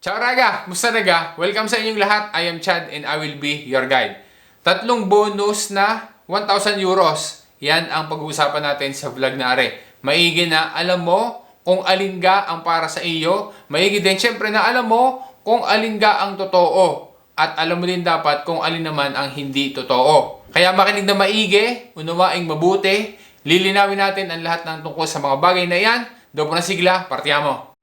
Ciao Raga! Musta Raga? Welcome sa inyong lahat. I am Chad and I will be your guide. Tatlong bonus na 1,000 euros. Yan ang pag-uusapan natin sa vlog na are. Maigi na alam mo kung alin ga ang para sa iyo. Maigi din syempre na alam mo kung alin ga ang totoo. At alam mo din dapat kung alin naman ang hindi totoo. Kaya makinig na maigi, unawaing mabuti, lilinawin natin ang lahat ng tungkol sa mga bagay na yan. Doon po na sigla, partiyamo.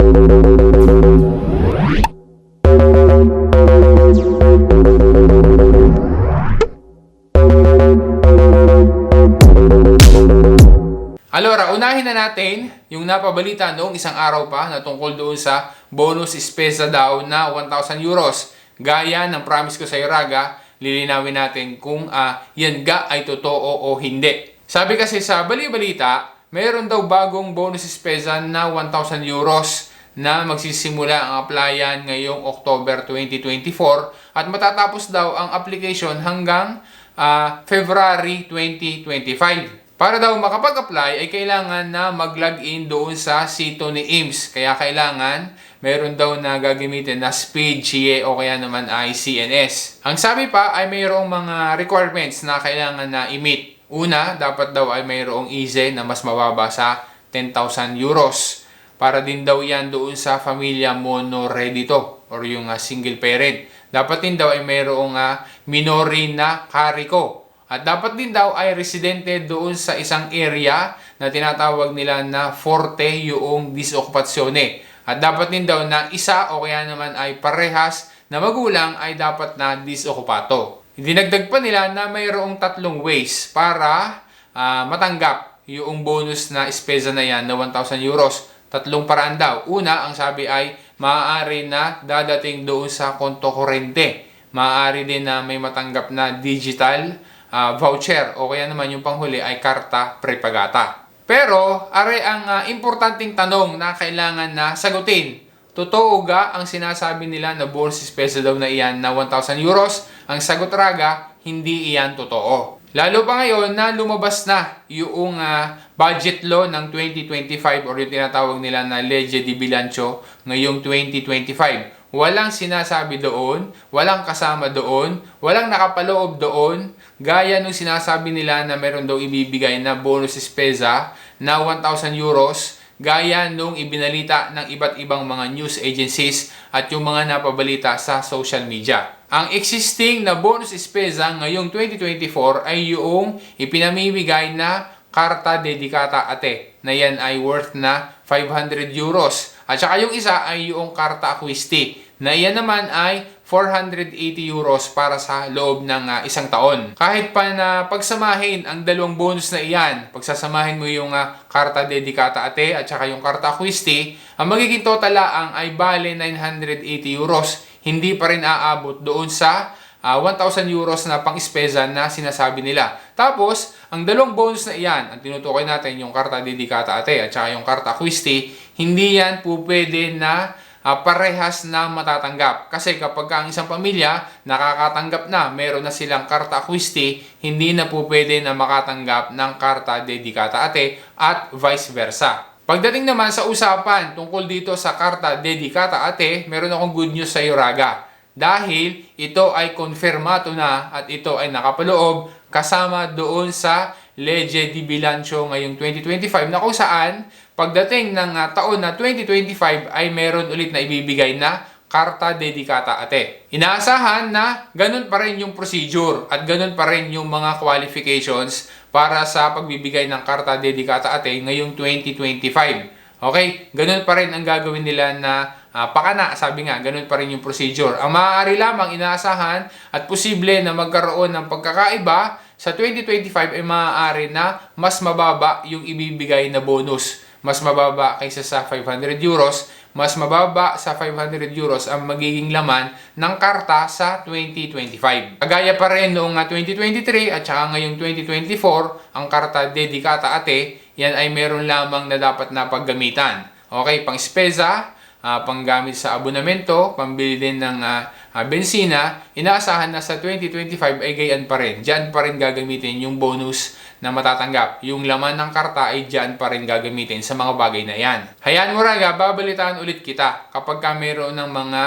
Alora, unahin na natin yung napabalita noong isang araw pa na tungkol doon sa bonus spesa daw na 1,000 euros. Gaya ng promise ko sa Raga, lilinawin natin kung ah, yan ga ay totoo o hindi. Sabi kasi sa bali-balita, mayroon daw bagong bonus spesa na 1,000 euros na magsisimula ang applyan ngayong October 2024 at matatapos daw ang application hanggang ah, February 2025. Para daw makapag-apply ay kailangan na mag-login doon sa sito ni IMS. Kaya kailangan meron daw na gagamitin na speed CA o kaya naman ay CNS. Ang sabi pa ay mayroong mga requirements na kailangan na i-meet. Una, dapat daw ay mayroong easy na mas mababa sa 10,000 euros. Para din daw yan doon sa familia monoredito or yung ah, single parent. Dapat din daw ay mayroong uh, minori na kariko. At dapat din daw ay residente doon sa isang area na tinatawag nila na forte yung disokupasyone. At dapat din daw na isa o kaya naman ay parehas na magulang ay dapat na disokupato. Dinagdag pa nila na mayroong tatlong ways para ah, matanggap yung bonus na espesa na yan na 1,000 euros. Tatlong paraan daw. Una, ang sabi ay maaari na dadating doon sa konto korente. Maaari din na may matanggap na digital ah, voucher o kaya naman yung panghuli ay karta prepagata. Pero, are ang ah, importanteng tanong na kailangan na sagutin. Totoo ga ang sinasabi nila na bonus special daw na iyan na 1,000 euros? Ang sagot raga, hindi iyan totoo. Lalo pa ngayon na lumabas na yung ah, budget law ng 2025 or yung tinatawag nila na Legge di Bilancio ngayong 2025. Walang sinasabi doon, walang kasama doon, walang nakapaloob doon, gaya nung sinasabi nila na meron daw ibibigay na bonus spesa na 1,000 euros, gaya nung ibinalita ng iba't ibang mga news agencies at yung mga napabalita sa social media. Ang existing na bonus spesa ngayong 2024 ay yung ipinamimigay na karta dedikata ate na yan ay worth na 500 euros. At saka yung isa ay yung karta acquisti na yan naman ay 480 euros para sa loob ng ah, isang taon. Kahit pa na pagsamahin ang dalawang bonus na iyan, pagsasamahin mo yung ah, karta dedikata ate at saka yung karta acquisti, ang magiging total lang ay bale 980 euros. Hindi pa rin aabot doon sa ah, 1,000 euros na pang-spesa na sinasabi nila. Tapos, ang dalawang bonus na iyan, ang tinutukoy natin yung karta dedikata ate at saka yung karta acquisti, hindi yan po pwede na ah, parehas na matatanggap. Kasi kapag ang isang pamilya nakakatanggap na, meron na silang karta acquisti, hindi na po pwede na makatanggap ng karta dedikata ate at vice versa. Pagdating naman sa usapan tungkol dito sa karta dedikata ate, meron akong good news sa iyo Raga. Dahil ito ay konfirmato na at ito ay nakapaloob kasama doon sa Legge di Bilancio ngayong 2025 na kung saan pagdating ng ah, taon na 2025 ay meron ulit na ibibigay na karta dedikata ate. Inaasahan na ganun pa rin yung procedure at ganun pa rin yung mga qualifications para sa pagbibigay ng karta dedikata ate ngayong 2025. Okay, ganun pa rin ang gagawin nila na ah, pakana, sabi nga, ganun pa rin yung procedure. Ang maaari lamang inaasahan at posible na magkaroon ng pagkakaiba sa 2025 ay maaari na mas mababa yung ibibigay na bonus. Mas mababa kaysa sa 500 euros, mas mababa sa 500 euros ang magiging laman ng karta sa 2025. Kagaya pa rin noong ah, 2023 at saka ngayong 2024, ang karta dedikata ate, yan ay meron lamang na dapat na paggamitan. Okay, pang spesa, ah, panggamit sa abonamento, pambili din ng ah, ah, bensina, inaasahan na sa 2025 ay gayan pa rin. Diyan pa rin gagamitin yung bonus na matatanggap. Yung laman ng karta ay diyan pa rin gagamitin sa mga bagay na yan. Hayaan mo raga, babalitaan ulit kita kapag ka mayroon ng mga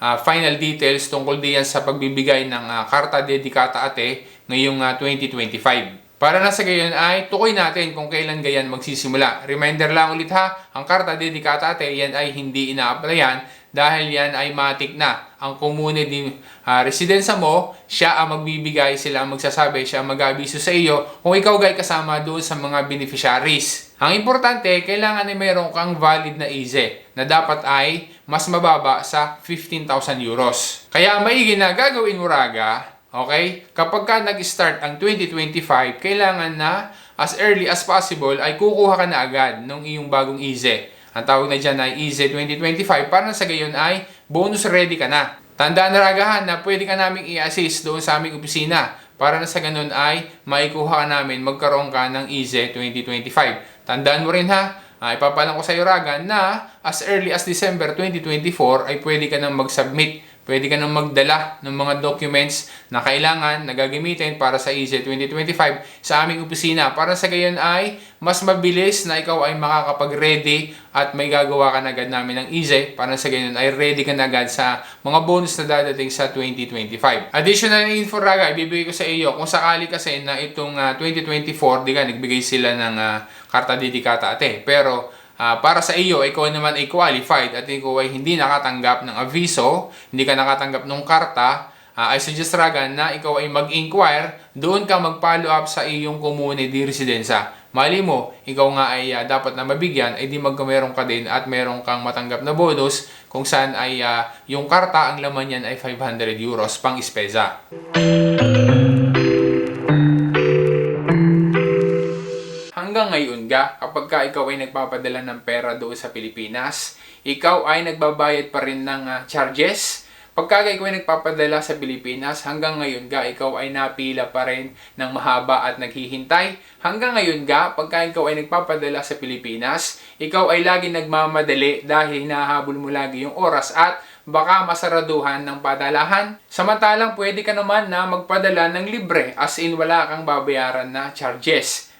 ah, final details tungkol diyan sa pagbibigay ng ah, karta dedikata ate ngayong ah, 2025. Para na sa gayon ay tukoy natin kung kailan gayan magsisimula. Reminder lang ulit ha, ang karta dedikata ate yan ay hindi ina-applyan dahil yan ay matik na. Ang komune di ah, residensa mo, siya ang magbibigay, sila ang magsasabi, siya ang mag-abiso sa iyo kung ikaw gay kasama doon sa mga beneficiaries. Ang importante, kailangan ay mayroon kang valid na IZE na dapat ay mas mababa sa 15,000 euros. Kaya ang maigi na gagawin mo raga, Okay? Kapag ka nag-start ang 2025, kailangan na as early as possible ay kukuha ka na agad ng iyong bagong IZE. Ang tawag na dyan ay IZE 2025 para sa gayon ay bonus ready ka na. Tandaan na ragahan na pwede ka naming i-assist doon sa aming opisina para na sa ganun ay maikuha ka namin magkaroon ka ng IZE 2025. Tandaan mo rin ha, Ah, ipapalang ko sa iyo raga na as early as December 2024 ay pwede ka nang mag-submit pwede ka nang magdala ng mga documents na kailangan na gagamitin para sa EZ 2025 sa aming opisina para sa gayon ay mas mabilis na ikaw ay makakapag-ready at may gagawa ka na agad namin ng EZ para sa gayon ay ready ka na agad sa mga bonus na dadating sa 2025. Additional info raga, ibibigay ko sa iyo kung sakali kasi na itong ah, 2024, di ka, nagbigay sila ng ah, karta dedikata ate. Pero Ah, para sa iyo, ikaw naman ay qualified at ikaw ay hindi nakatanggap ng aviso, hindi ka nakatanggap ng karta, ah, I suggest Ragan na ikaw ay mag-inquire, doon ka mag-follow up sa iyong komune di residensa. Mali mo, ikaw nga ay ah, dapat na mabigyan, ay di magkameron ka din at meron kang matanggap na bonus kung saan ay ah, yung karta, ang laman yan ay 500 euros pang ispesa. Ngayon ga, kapag ka ikaw ay nagpapadala ng pera doon sa Pilipinas, ikaw ay nagbabayad pa rin ng ah, charges. Pagka ikaw ay nagpapadala sa Pilipinas, hanggang ngayon ga, ikaw ay napila pa rin ng mahaba at naghihintay. Hanggang ngayon ga, pagka ikaw ay nagpapadala sa Pilipinas, ikaw ay lagi nagmamadali dahil hinahabol mo lagi yung oras at baka masaraduhan ng padalahan. Samantalang pwede ka naman na magpadala ng libre as in wala kang babayaran na charges.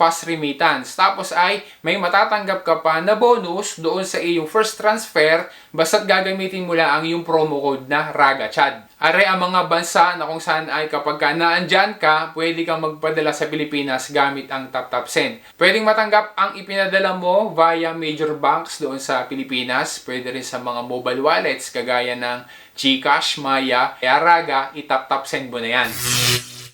fast remittance. Tapos ay may matatanggap ka pa na bonus doon sa iyong first transfer basta't gagamitin mo lang ang yung promo code na RAGACHAD. Are ang mga bansa na kung saan ay kapag ka naandyan ka, pwede kang magpadala sa Pilipinas gamit ang TapTap Send. Pwedeng matanggap ang ipinadala mo via major banks doon sa Pilipinas. Pwede rin sa mga mobile wallets kagaya ng GCash, Maya, kaya Raga, itap-tap send mo na yan.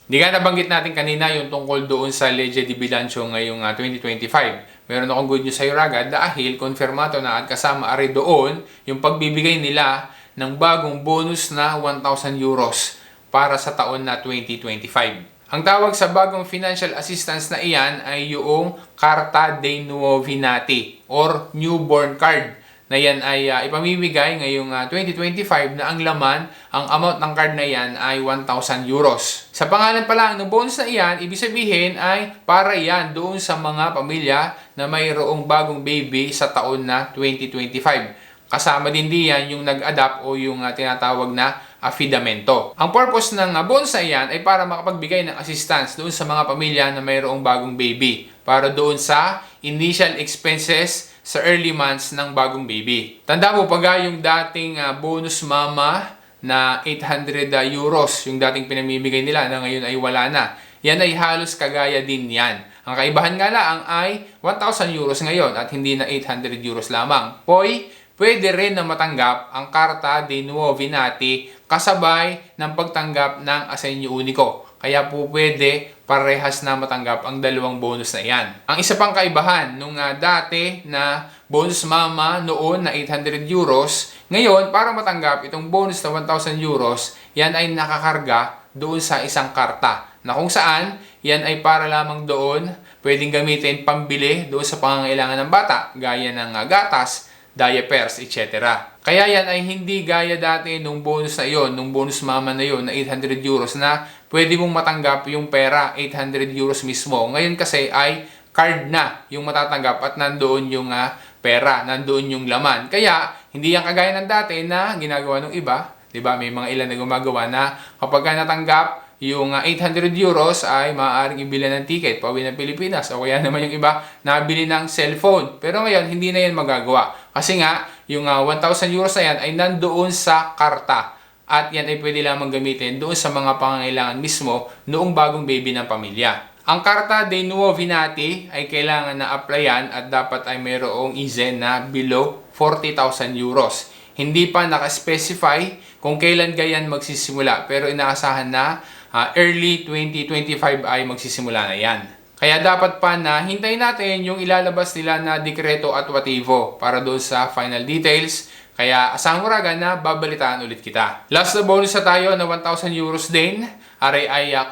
Di nga nabanggit natin kanina yung tungkol doon sa Legge di Bilancio ngayong ah, 2025. Meron akong good news sa iyo, Raga, dahil konfirmato na at kasama ari doon yung pagbibigay nila ng bagong bonus na 1,000 euros para sa taon na 2025. Ang tawag sa bagong financial assistance na iyan ay yung Carta dei Nuovi Nati or Newborn Card na yan ay ah, ipamimigay ngayong ah, 2025 na ang laman, ang amount ng card na yan ay 1,000 euros. Sa pangalan pa lang ng bonus na iyan, ibig sabihin ay para yan doon sa mga pamilya na mayroong bagong baby sa taon na 2025. Kasama din diyan yung nag-adapt o yung ah, tinatawag na affidamento. Ang purpose ng uh, bonus na iyan ay para makapagbigay ng assistance doon sa mga pamilya na mayroong bagong baby para doon sa initial expenses sa early months ng bagong baby. Tanda mo pag yung dating uh, bonus mama na 800 uh, euros yung dating pinamimigay nila na ngayon ay wala na. Yan ay halos kagaya din yan. Ang kaibahan nga lang ay 1,000 euros ngayon at hindi na 800 euros lamang. Hoy, pwede rin na matanggap ang Carta de Nuovi Nati kasabay ng pagtanggap ng Asenyo Unico. Kaya po pwede parehas na matanggap ang dalawang bonus na iyan. Ang isa pang kaibahan nung ah, dati na bonus mama noon na 800 euros, ngayon para matanggap itong bonus na 1,000 euros, yan ay nakakarga doon sa isang karta na kung saan yan ay para lamang doon pwedeng gamitin pambili doon sa pangangailangan ng bata gaya ng ah, gatas, diapers, etc. Kaya yan ay hindi gaya dati nung bonus na yon, nung bonus mama na yon na 800 euros na pwede mong matanggap yung pera 800 euros mismo. Ngayon kasi ay card na yung matatanggap at nandoon yung ah, pera, nandoon yung laman. Kaya hindi yan kagaya ng dati na ginagawa ng iba, 'di ba? May mga ilan na gumagawa na kapag ka natanggap yung ah, 800 euros ay maaaring ibili ng ticket pauwi ng Pilipinas o kaya naman yung iba nabili ng cellphone. Pero ngayon hindi na yan magagawa kasi nga yung ah, 1,000 euros na yan ay nandoon sa karta at yan ay pwede lamang gamitin doon sa mga pangangailangan mismo noong bagong baby ng pamilya. Ang Carta dei Nuovi Nati ay kailangan na applyan at dapat ay mayroong izen na below 40,000 euros. Hindi pa naka-specify kung kailan gayan magsisimula pero inaasahan na ah, early 2025 ay magsisimula na yan. Kaya dapat pa na hintayin natin yung ilalabas nila na dekreto at wativo para doon sa final details. Kaya asahan mo raga na babalitaan ulit kita. Last na bonus na tayo na 1,000 euros din. Aray ay uh,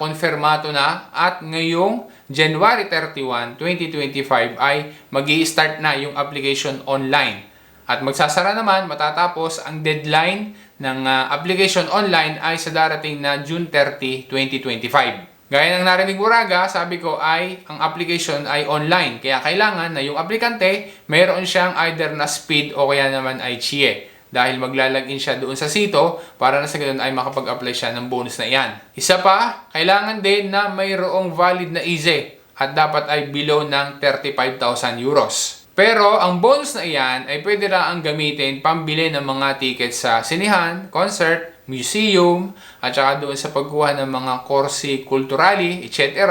na at ngayong January 31, 2025 ay mag start na yung application online. At magsasara naman matatapos ang deadline ng uh, application online ay sa darating na June 30, 2025. Gaya ng narinig Buraga, sabi ko ay ang application ay online. Kaya kailangan na yung aplikante mayroon siyang either na speed o kaya naman ay CHIE. Dahil maglalagin siya doon sa sito para na sa ganun ay makapag-apply siya ng bonus na iyan. Isa pa, kailangan din na mayroong valid na EASE at dapat ay below ng 35,000 euros. Pero ang bonus na iyan ay pwede lang ang gamitin pambili ng mga tickets sa sinihan, concert, museum, at saka doon sa pagkuha ng mga korsi kulturali, etc.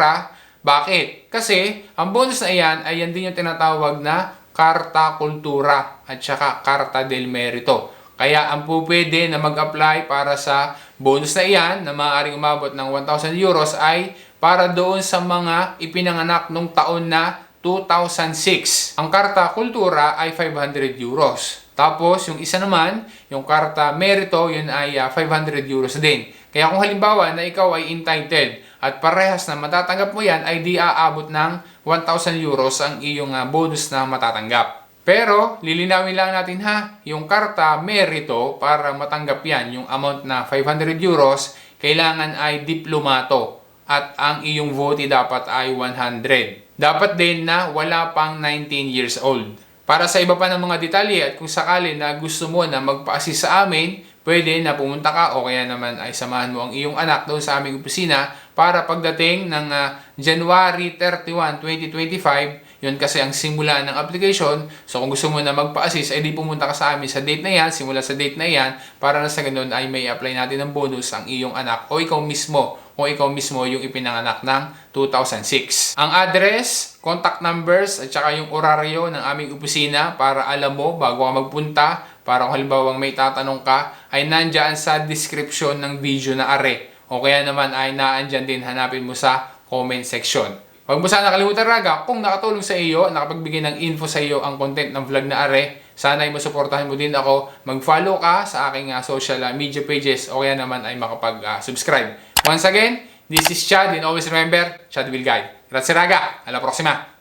Bakit? Kasi ang bonus na iyan ay yan din yung tinatawag na Karta Kultura at saka Karta del Merito. Kaya ang po pwede na mag-apply para sa bonus na iyan na maaaring umabot ng 1,000 euros ay para doon sa mga ipinanganak nung taon na 2006. Ang Karta Kultura ay 500 euros. Tapos, yung isa naman, yung Karta Merito, yun ay ah, 500 euros din. Kaya kung halimbawa na ikaw ay entitled at parehas na matatanggap mo yan, ay di aabot ng 1,000 euros ang iyong ah, bonus na matatanggap. Pero, lilinawin lang natin ha, yung Karta Merito, para matanggap yan, yung amount na 500 euros, kailangan ay diplomato at ang iyong vote dapat ay 100. Dapat din na wala pang 19 years old. Para sa iba pa ng mga detalye at kung sakali na gusto mo na magpa-assist sa amin, pwede na pumunta ka o kaya naman ay samahan mo ang iyong anak doon sa aming opisina para pagdating ng ah, January 31, 2025, yun kasi ang simula ng application. So kung gusto mo na magpa-assist, ay di pumunta ka sa amin sa date na yan, simula sa date na yan, para na sa ganun ay may apply natin ng bonus ang iyong anak o ikaw mismo kung ikaw mismo yung ipinanganak ng 2006. Ang address, contact numbers, at saka yung oraryo ng aming opisina para alam mo bago ka magpunta, para kung halimbawa may tatanong ka, ay nandyan sa description ng video na are. O kaya naman ay naandyan din hanapin mo sa comment section. Huwag mo sana kalimutan raga, kung nakatulong sa iyo, nakapagbigay ng info sa iyo ang content ng vlog na are, sana ay masuportahan mo din ako, mag-follow ka sa aking uh, social uh, media pages o kaya naman ay makapag-subscribe. Once again, this is Chad and always remember, Chad will guide. Grazie raga, alla prossima!